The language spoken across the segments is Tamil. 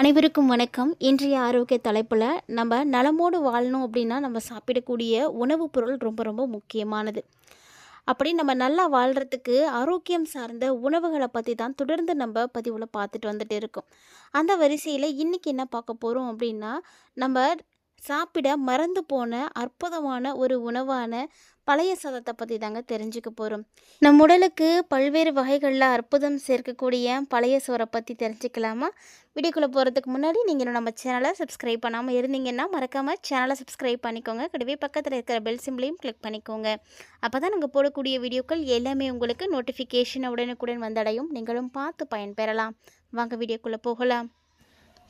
அனைவருக்கும் வணக்கம். இன்றைய ஆரோக்கிய தலைப்பில் நம்ம நலமோடு வாழணும் அப்படின்னா நம்ம சாப்பிடக்கூடிய உணவுப் பொருள் ரொம்ப ரொம்ப முக்கியமானது. அப்படி நம்ம நல்லா வாழ்கிறதுக்கு ஆரோக்கியம் சார்ந்த உணவுகளை பற்றி தான் தொடர்ந்து நம்ம பதிவில் பார்த்துட்டு வந்துட்டு இருக்கோம். அந்த வரிசையில் இன்றைக்கி என்ன பார்க்க போகிறோம் அப்படின்னா நம்ம சாப்பிட மறந்து போன அற்புதமான ஒரு உணவான பழைய சாதத்தை பற்றி தாங்க தெரிஞ்சுக்க போகிறோம் நம் உடலுக்கு பல்வேறு வகைகளில் அற்புதம் சேர்க்கக்கூடிய பழைய சோறை பற்றி தெரிஞ்சுக்கலாமா? வீடியோக்குள்ளே போகிறதுக்கு முன்னாடி நீங்கள் நம்ம சேனலை சப்ஸ்கிரைப் பண்ணாமல் இருந்தீங்கன்னா மறக்காமல் சேனலை சப்ஸ்கிரைப் பண்ணிக்கோங்க. கூடவே பக்கத்தில் இருக்கிற பெல் சிம்பிளையும் கிளிக் பண்ணிக்கோங்க. அப்போ தான் நாங்கள் போடக்கூடிய வீடியோக்கள் எல்லாமே உங்களுக்கு நோட்டிஃபிகேஷன் உடனுக்குடன் வந்தடையும். நீங்களும் பார்த்து பயன்பெறலாம். வாங்க வீடியோக்குள்ளே போகலாம்.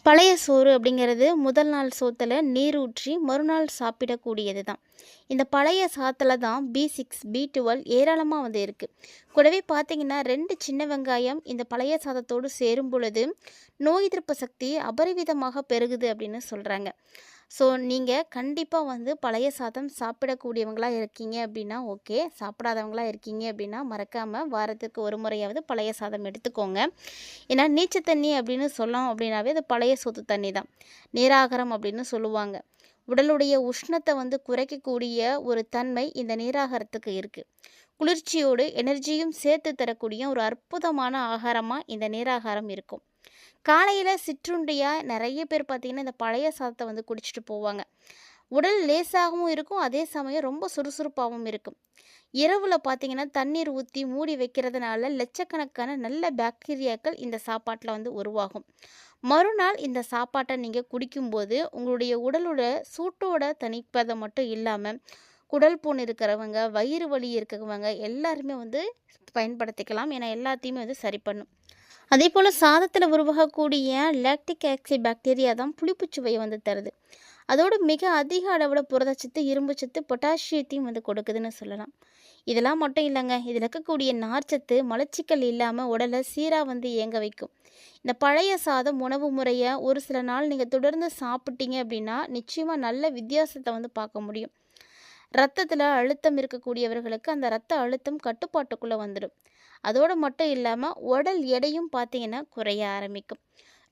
பழைய சோறு அப்படிங்கிறது முதல் நாள் சோத்தில் நீர் ஊற்றி மறுநாள் சாப்பிடக்கூடியது தான் இந்த பழைய சாத்தில் தான் பி சிக்ஸ் பி டுவெல் ஏராளமாக வந்து இருக்குது கூடவே பார்த்தீங்கன்னா ரெண்டு சின்ன வெங்காயம் இந்த பழைய சாதத்தோடு சேரும் பொழுது நோய் எதிர்ப்பு சக்தி அபரிவிதமாக பெருகுது அப்படின்னு சொல்கிறாங்க ஸோ நீங்கள் கண்டிப்பாக வந்து பழைய சாதம் சாப்பிடக்கூடியவங்களாக இருக்கீங்க அப்படின்னா ஓகே. சாப்பிடாதவங்களாக இருக்கீங்க அப்படின்னா மறக்காமல் வாரத்துக்கு ஒரு முறையாவது பழைய சாதம் எடுத்துக்கோங்க. ஏன்னா நீச்ச தண்ணி அப்படின்னு சொல்லலாம் அப்படின்னாவே அது பழைய சொத்து தண்ணி தான். நீராகரம் அப்படின்னு சொல்லுவாங்க. உடலுடைய உஷ்ணத்தை வந்து குறைக்கக்கூடிய ஒரு தன்மை இந்த நீராகாரத்துக்கு இருக்குது குளிர்ச்சியோடு எனர்ஜியும் சேர்த்து தரக்கூடிய ஒரு அற்புதமான ஆகாரமாக இந்த நீராகாரம் இருக்கும். காலையில் சிற்றுண்டியாக நிறைய பேர் பார்த்திங்கன்னா இந்த பழைய சாதத்தை வந்து குடிச்சிட்டு போவாங்க. உடல் லேசாகவும் இருக்கும் அதே சமயம் ரொம்ப சுறுசுறுப்பாகவும் இருக்கும். இரவில் பார்த்தீங்கன்னா தண்ணீர் ஊற்றி மூடி வைக்கிறதுனால லட்சக்கணக்கான நல்ல பாக்டீரியாக்கள் இந்த சாப்பாட்டில் வந்து உருவாகும். மறுநாள் இந்த சாப்பாட்டை நீங்கள் குடிக்கும்போது உங்களுடைய உடலோட சூட்டோட தணிப்பதை மட்டும் இல்லாமல் குடல் புண் இருக்கிறவங்க வயிறு வலி இருக்கிறவங்க எல்லாருமே வந்து பயன்படுத்திக்கலாம். ஏன்னா எல்லாத்தையுமே வந்து சரி பண்ணும். அதே போல் சாதத்தில் உருவாகக்கூடிய லாக்டிக் ஆக்சிட் பாக்டீரியா தான் புளிப்புச்சுவையை வந்து தருது. அதோடு மிக அதிக அளவில் புரதச்சத்து இரும்புச்சத்து பொட்டாசியத்தையும் வந்து கொடுக்குதுன்னு சொல்லலாம். இதெல்லாம் மட்டும் இல்லைங்க. இதில் இருக்கக்கூடிய நார்ச்சத்து மலச்சிக்கல் இல்லாமல் உடலை சீராக வந்து இயங்க வைக்கும். இந்த பழைய சாதம் உணவு முறையை ஒரு சில நாள் நீங்கள் தொடர்ந்து சாப்பிட்டீங்க அப்படின்னா நிச்சயமாக நல்ல வித்தியாசத்தை வந்து பார்க்க முடியும். ரத்தத்தில் அழுத்தம் இருக்கக்கூடியவர்களுக்கு அந்த ரத்த அழுத்தம் கட்டுப்பாட்டுக்குள்ளே வந்துடும் அதோடு மட்டும் இல்லாமல் உடல் எடையும் பார்த்தீங்கன்னா குறைய ஆரம்பிக்கும்.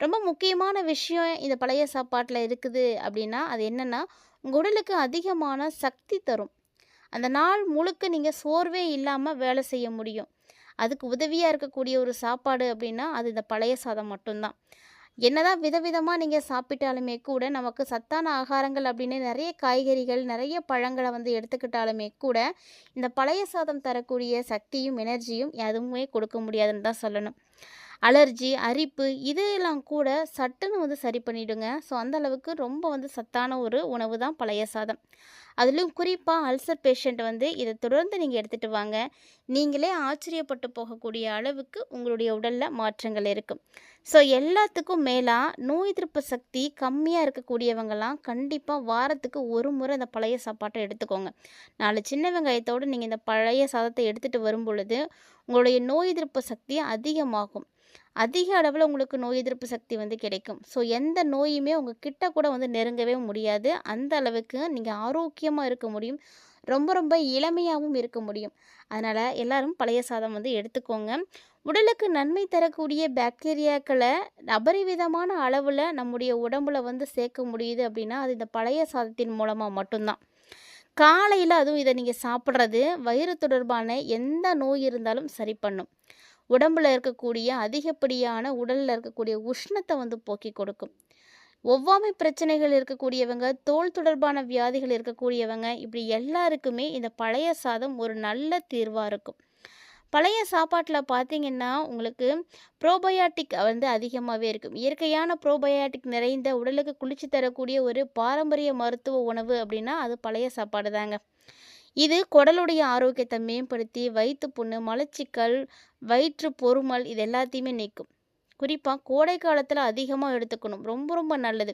ரொம்ப முக்கியமான விஷயம் இந்த பழைய சாப்பாட்டில் இருக்குது அப்படின்னா அது என்னென்னா உங்கள் உடலுக்கு அதிகமான சக்தி தரும். அந்த நாள் முழுக்க நீங்கள் சோர்வே இல்லாமல் வேலை செய்ய முடியும். அதுக்கு உதவியாக இருக்கக்கூடிய ஒரு சாப்பாடு அப்படின்னா அது இந்த பழைய சாதம் மட்டும்தான். என்னதான் விதவிதமாக நீங்கள் சாப்பிட்டாலுமே கூட நமக்கு சத்தான ஆகாரங்கள் அப்படின்னு நிறைய காய்கறிகள் நிறைய பழங்களை வந்து எடுத்துக்கிட்டாலுமே கூட இந்த பழைய சாதம் தரக்கூடிய சக்தியும் எனர்ஜியும் எதுவுமே கொடுக்க முடியாதுன்னு தான் சொல்லணும். அலர்ஜி அரிப்பு இதெல்லாம் கூட சட்டுன்னு வந்து சரி பண்ணிவிடுங்க ஸோ அந்த அளவுக்கு ரொம்ப வந்து சத்தான ஒரு உணவு தான் பழைய சாதம். அதுலேயும் குறிப்பாக அல்சர் பேஷண்ட் வந்து இதை தொடர்ந்து நீங்கள் எடுத்துகிட்டு வாங்க. நீங்களே ஆச்சரியப்பட்டு போகக்கூடிய அளவுக்கு உங்களுடைய உடலில் மாற்றங்கள் இருக்கும். ஸோ எல்லாத்துக்கும் மேலாக நோய் எதிர்ப்பு சக்தி கம்மியாக இருக்கக்கூடியவங்கெல்லாம் கண்டிப்பாக வாரத்துக்கு ஒரு முறை இந்த பழைய சாப்பாட்டை எடுத்துக்கோங்க. நாலு சின்ன வெங்காயத்தோடு நீங்கள் இந்த பழைய சாதத்தை எடுத்துகிட்டு வரும் பொழுது உங்களுடைய நோய் எதிர்ப்பு சக்தி அதிகமாகும். அதிக அளவில் உங்களுக்கு நோய் எதிர்ப்பு சக்தி வந்து கிடைக்கும். ஸோ எந்த நோயுமே உங்கள் கிட்ட கூட வந்து நெருங்கவே முடியாது. அந்த அளவுக்கு நீங்கள் ஆரோக்கியமாக இருக்க முடியும். ரொம்ப ரொம்ப இளமையாகவும் இருக்க முடியும். அதனால் எல்லாரும் பழைய சாதம் வந்து எடுத்துக்கோங்க. உடலுக்கு நன்மை தரக்கூடிய பாக்டீரியாக்களை அபரிவிதமான அளவில் நம்முடைய உடம்புல வந்து சேர்க்க முடியுது அப்படின்னா அது இந்த பழைய சாதத்தின் மூலமாக மட்டும்தான். காலையில் அதுவும் இதை நீங்கள் சாப்பிட்றது வயிறு தொடர்பான எந்த நோய் இருந்தாலும் சரி பண்ணும். உடம்பில் இருக்கக்கூடிய அதிகப்படியான உடலில் இருக்கக்கூடிய உஷ்ணத்தை வந்து போக்கி கொடுக்கும். ஒவ்வாமை பிரச்சனைகள் இருக்கக்கூடியவங்க தோல் தொடர்பான வியாதிகள் இருக்கக்கூடியவங்க இப்படி எல்லாருக்குமே இந்த பழைய சாதம் ஒரு நல்ல தீர்வாக இருக்கும். பழைய சாப்பாட்டில் பார்த்தீங்கன்னா உங்களுக்கு ப்ரோபயாட்டிக் வந்து அதிகமாகவே இருக்கும். இயற்கையான ப்ரோபயாட்டிக் நிறைந்த உடலுக்கு குளிர்ச்சி தரக்கூடிய ஒரு பாரம்பரிய மருத்துவ உணவு அப்படின்னா அது பழைய சாப்பாடு தாங்க இது குடலுடைய ஆரோக்கியத்தை மேம்படுத்தி வயிற்று புண்ணு மலச்சிக்கல் வயிற்று பொறுமல் இது எல்லாத்தையுமே நீக்கும். குறிப்பாக கோடை காலத்தில் அதிகமாக எடுத்துக்கணும். ரொம்ப ரொம்ப நல்லது.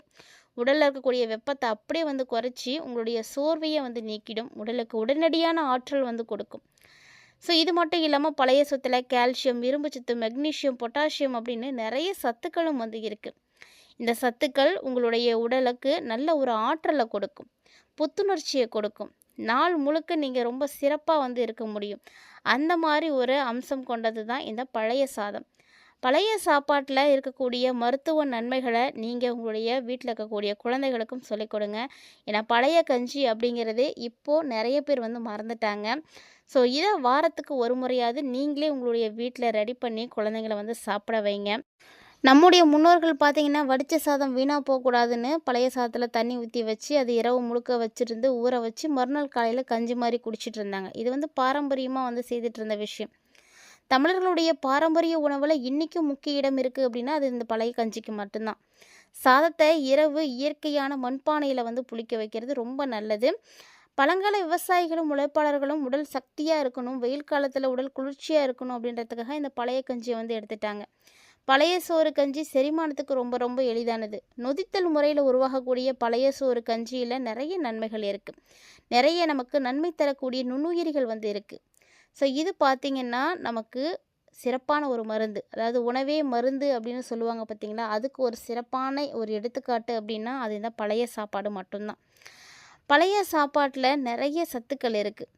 உடலில் இருக்கக்கூடிய வெப்பத்தை அப்படியே வந்து குறைச்சி உங்களுடைய சோர்வையை வந்து நீக்கிடும். உடலுக்கு உடனடியான ஆற்றல் வந்து கொடுக்கும். ஸோ இது மட்டும் இல்லாமல் பழைய சொத்தில் கால்சியம் இரும்பு சத்து மெக்னீஷியம் பொட்டாசியம் அப்படின்னு நிறைய சத்துக்களும் வந்து இருக்குது இந்த சத்துக்கள் உங்களுடைய உடலுக்கு நல்ல ஒரு ஆற்றலை கொடுக்கும். புத்துணர்ச்சியை கொடுக்கும். நாள் முழுக்க நீங்கள் ரொம்ப சிறப்பாக வந்து இருக்க முடியும். அந்த மாதிரி ஒரு அம்சம் கொண்டது தான் இந்த பழைய சாதம். பழைய சாப்பாட்டில் இருக்கக்கூடிய மருத்துவ நன்மைகளை நீங்கள் உங்களுடைய வீட்டில் இருக்கக்கூடிய குழந்தைகளுக்கும் சொல்லிக் கொடுங்க. ஏன்னா பழைய கஞ்சி அப்படிங்கிறது இப்போது நிறைய பேர் வந்து மறந்துட்டாங்க. ஸோ இதை வாரத்துக்கு ஒரு முறையாவது நீங்களே உங்களுடைய வீட்டில் ரெடி பண்ணி குழந்தைங்கள வந்து சாப்பிட வைங்க. நம்முடைய முன்னோர்கள் பார்த்தீங்கன்னா வடித்த சாதம் வீணாக போகக்கூடாதுன்னு பழைய சாதத்தில் தண்ணி ஊற்றி வச்சு அது இரவு முழுக்க வச்சுருந்து ஊற வச்சு மறுநாள் காலையில் கஞ்சி மாதிரி குடிச்சிட்டு இருந்தாங்க. இது வந்து பாரம்பரியமாக வந்து செய்துட்டு இருந்த விஷயம். தமிழர்களுடைய பாரம்பரிய உணவில் இன்றைக்கும் முக்கிய இடம் இருக்குது அப்படின்னா அது இந்த பழைய கஞ்சிக்கு மட்டும்தான். சாதத்தை இரவு இயற்கையான மண்பானையில் வந்து புளிக்க வைக்கிறது ரொம்ப நல்லது. பழங்கால விவசாயிகளும் உழைப்பாளர்களும் உடல் சக்தியாக இருக்கணும் வெயில் காலத்தில் உடல் குளிர்ச்சியாக இருக்கணும் அப்படின்றதுக்காக இந்த பழைய கஞ்சியை வந்து எடுத்துட்டாங்க. பழைய சோறு கஞ்சி செரிமானத்துக்கு ரொம்ப ரொம்ப எளிதானது. நொதித்தல் முறையில் உருவாகக்கூடிய பழைய சோறு கஞ்சியில் நிறைய நன்மைகள் இருக்குது நிறைய நமக்கு நன்மை தரக்கூடிய நுண்ணுயிரிகள் வந்து இருக்குது ஸோ இது பார்த்திங்கன்னா நமக்கு சிறப்பான ஒரு மருந்து. அதாவது உணவே மருந்து அப்படின்னு சொல்லுவாங்க பார்த்திங்களா அதுக்கு ஒரு சிறப்பான ஒரு எடுத்துக்காட்டு அப்படின்னா அது இந்த பழைய சாப்பாடு மட்டும்தான். பழைய சாப்பாட்டில் நிறைய சத்துக்கள் இருக்குது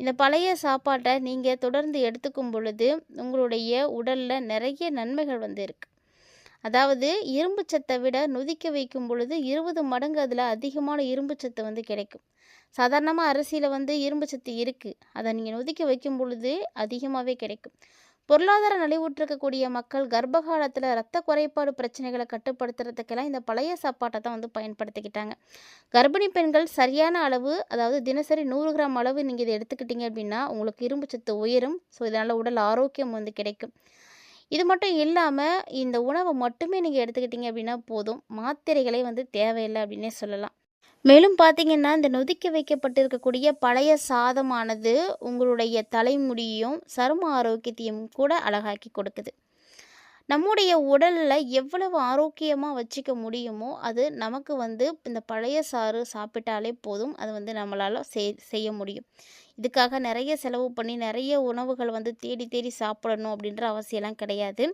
இந்த பழைய சாப்பாட்டை நீங்கள் தொடர்ந்து எடுத்துக்கும் பொழுது உங்களுடைய உடலில் நிறைய நன்மைகள் வந்து இருக்குது அதாவது இரும்பு சத்தை விட நொதிக்க வைக்கும் பொழுது இருபது மடங்கு அதில் அதிகமான இரும்பு சத்து வந்து கிடைக்கும். சாதாரணமாக அரிசியில் வந்து இரும்பு சத்து இருக்குது அதை நீங்கள் நொதிக்க வைக்கும் பொழுது அதிகமாகவே கிடைக்கும். பொருளாதார நலிவுற்றிருக்கக்கூடிய மக்கள் கர்ப்ப காலத்தில் ரத்த குறைபாடு பிரச்சனைகளை கட்டுப்படுத்துறதுக்கெல்லாம் இந்த பழைய சாப்பாட்டை தான் வந்து பயன்படுத்திக்கிட்டாங்க. கர்ப்பிணி பெண்கள் சரியான அளவு அதாவது தினசரி நூறு கிராம் அளவு நீங்கள் இதை எடுத்துக்கிட்டீங்க அப்படின்னா உங்களுக்கு இரும்பு சத்து உயரும். ஸோ இதனால் உடல் ஆரோக்கியம் வந்து கிடைக்கும். இது மட்டும் இல்லாமல் இந்த உணவை மட்டுமே நீங்கள் எடுத்துக்கிட்டீங்க அப்படின்னா போதும். மாத்திரைகளே வந்து தேவையில்லை அப்படின்னே சொல்லலாம். மேலும் பார்த்தீங்கன்னா இந்த நொதிக்க வைக்கப்பட்டிருக்கக்கூடிய பழைய சாதமானது உங்களுடைய தலைமுடியும் சரும ஆரோக்கியத்தையும் கூட அழகாக்கி கொடுக்குது. நம்முடைய உடலில் எவ்வளவு ஆரோக்கியமாக வச்சுக்க முடியுமோ அது நமக்கு வந்து இந்த பழைய சாறு சாப்பிட்டாலே போதும். அது வந்து நம்மளால் செய் செய்ய முடியும். இதுக்காக நிறைய செலவு பண்ணி நிறைய உணவுகள் வந்து தேடி தேடி சாப்பிடணும் அப்படின்ற அவசியம்லாம் கிடையாது.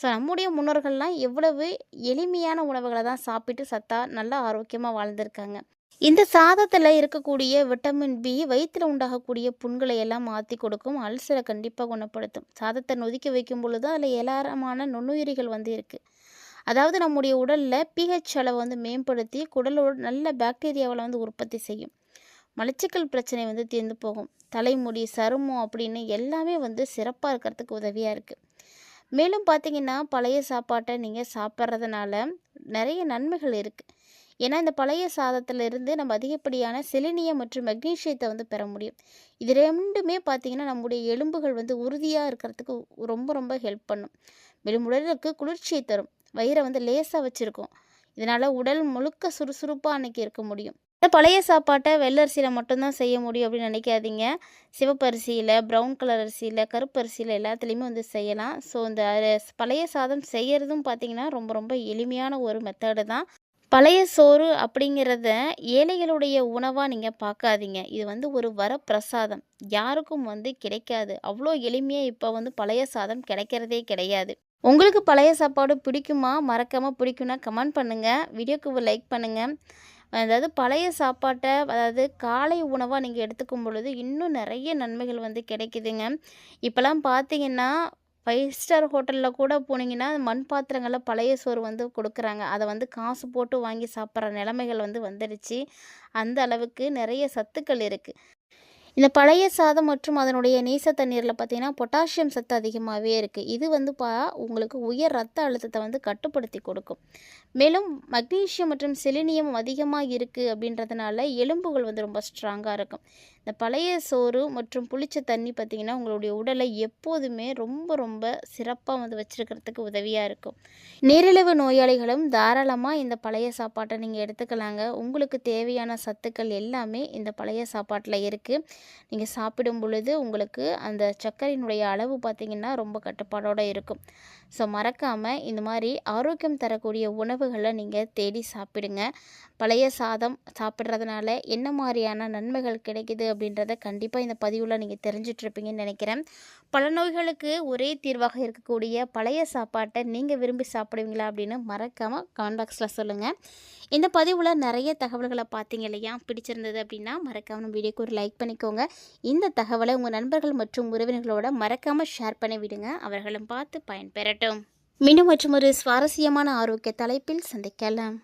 ஸோ நம்முடைய முன்னோர்கள்லாம் எவ்வளவு எளிமையான உணவுகளை தான் சாப்பிட்டு சத்தா நல்லா ஆரோக்கியமாக வாழ்ந்திருக்காங்க. இந்த சாதத்தில் இருக்கக்கூடிய விட்டமின் பி வயிற்றில் உண்டாகக்கூடிய புண்களை எல்லாம் மாற்றி கொடுக்கும். அல்சரை கண்டிப்பாக குணப்படுத்தும். சாதத்தை நொதிக்க வைக்கும் பொழுது அதில் ஏராளமான நுண்ணுயிரிகள் வந்து இருக்குது அதாவது நம்முடைய உடலில் பிஹெச் அளவை வந்து மேம்படுத்தி குடலோட நல்ல பாக்டீரியாவில் வந்து உற்பத்தி செய்யும். மலச்சிக்கல் பிரச்சனை வந்து தீர்ந்து போகும். தலைமுடி சருமம் அப்படின்னு எல்லாமே வந்து சிறப்பாக இருக்கிறதுக்கு உதவியாக இருக்குது மேலும் பார்த்திங்கன்னா பழைய சாப்பாட்டை நீங்கள் சாப்பிட்றதுனால நிறைய நன்மைகள் இருக்குது ஏன்னா இந்த பழைய சாதத்திலிருந்து நம்ம அதிகப்படியான செலினியம் மற்றும் மெக்னீஷியத்தை வந்து பெற முடியும். இது ரெண்டுமே பார்த்திங்கன்னா நம்முடைய எலும்புகள் வந்து உறுதியாக இருக்கிறதுக்கு ரொம்ப ரொம்ப ஹெல்ப் பண்ணும். மேலும் உடலுக்கு குளிர்ச்சியை தரும். வயிறை வந்து லேசாக வச்சுருக்கும். இதனால் உடல் முழுக்க சுறுசுறுப்பாக அன்றைக்கி இருக்க முடியும். இந்த பழைய சாப்பாட்டை வெள்ளரிசியில் மட்டும்தான் செய்ய முடியும் அப்படின்னு நினைக்காதீங்க. சிவப்பரிசியில் ப்ரௌன் கலர் அரிசியில் கருப்பு அரிசியில் எல்லாத்துலேயுமே வந்து செய்யலாம். ஸோ இந்த பழைய சாதம் செய்கிறதும் பார்த்திங்கன்னா ரொம்ப ரொம்ப எளிமையான ஒரு மெத்தடு தான். பழைய சோறு அப்படிங்கிறத ஏழைகளுடைய உணவாக நீங்கள் பார்க்காதீங்க இது வந்து ஒரு வரப்பிரசாதம். யாருக்கும் வந்து கிடைக்காது. அவ்வளோ எளிமையாக இப்போ வந்து பழைய சாதம் கிடைக்கிறதே கிடையாது. உங்களுக்கு பழைய சாப்பாடு பிடிக்குமா? மறக்காமல் பிடிக்குன்னா கமெண்ட் பண்ணுங்கள் வீடியோக்கு லைக் பண்ணுங்கள் அதாவது பழைய சாப்பாட்டை அதாவது காலை உணவாக நீங்கள் எடுத்துக்கும் பொழுது இன்னும் நிறைய நன்மைகள் வந்து கிடைக்குதுங்க. இப்போலாம் பார்த்தீங்கன்னா ஃபைவ் ஸ்டார் ஹோட்டலில் கூட போனீங்கன்னா மண் பாத்திரங்களில் பழைய சோறு வந்து கொடுக்குறாங்க. அதை வந்து காசு போட்டு வாங்கி சாப்பிட்ற நிலைமைகள் வந்து வந்துடுச்சு. அந்த அளவுக்கு நிறைய சத்துக்கள் இருக்குது இந்த பழைய சாதம் மற்றும் அதனுடைய நீச தண்ணீரில் பார்த்திங்கன்னா பொட்டாசியம் சத்து அதிகமாகவே இருக்குது இது வந்து பா உங்களுக்கு உயர் ரத்த அழுத்தத்தை வந்து கட்டுப்படுத்தி கொடுக்கும். மேலும் மக்னீஷியம் மற்றும் செலினியம் அதிகமாக இருக்குது அப்படின்றதுனால எலும்புகள் வந்து ரொம்ப ஸ்ட்ராங்காக இருக்கும். இந்த பழைய சோறு மற்றும் புளிச்ச தண்ணி பார்த்திங்கன்னா உங்களுடைய உடலை எப்போதுமே ரொம்ப ரொம்ப சிறப்பாக வந்து வச்சுருக்கிறதுக்கு உதவியாக இருக்கும். நீரிழிவு நோயாளிகளும் தாராளமாக இந்த பழைய சாப்பாட்டை நீங்கள் எடுத்துக்கலாங்க. உங்களுக்கு தேவையான சத்துக்கள் எல்லாமே இந்த பழைய சாப்பாட்டில் இருக்குது நீங்கள் சாப்பிடும் பொழுது உங்களுக்கு அந்த சர்க்கரையினுடைய அளவு பார்த்திங்கன்னா ரொம்ப கட்டுப்பாடோடு இருக்கும். ஸோ மறக்காமல் இந்த மாதிரி ஆரோக்கியம் தரக்கூடிய உணவுகளை நீங்கள் தேடி சாப்பிடுங்க. பழைய சாதம் சாப்பிட்றதுனால என்ன மாதிரியான நன்மைகள் கிடைக்குது அப்படின்றத கண்டிப்பாக இந்த பதிவில் நீங்கள் தெரிஞ்சிட்ருப்பீங்கன்னு நினைக்கிறேன். பல நோய்களுக்கு ஒரே தீர்வாக இருக்கக்கூடிய பழைய சாப்பாட்டை நீங்கள் விரும்பி சாப்பிடுவீங்களா அப்படின்னு மறக்காமல் கமெண்ட் பாக்ஸில் சொல்லுங்கள் இந்த பதிவில் நிறைய தகவல்களை பார்த்தீங்க இல்லையா? பிடிச்சிருந்தது அப்படின்னா மறக்காமல் நம்ம வீடியோக்கு ஒரு லைக் பண்ணிக்கோங்க. இந்த தகவலை உங்கள் நண்பர்கள் மற்றும் உறவினர்களோட மறக்காமல் ஷேர் பண்ணி விடுங்க. அவர்களும் பார்த்து பயன்பெறட்டும். மீண்டும் மற்றும் ஒரு சுவாரஸ்யமான ஆரோக்கிய தலைப்பில் சந்திக்கலாம்.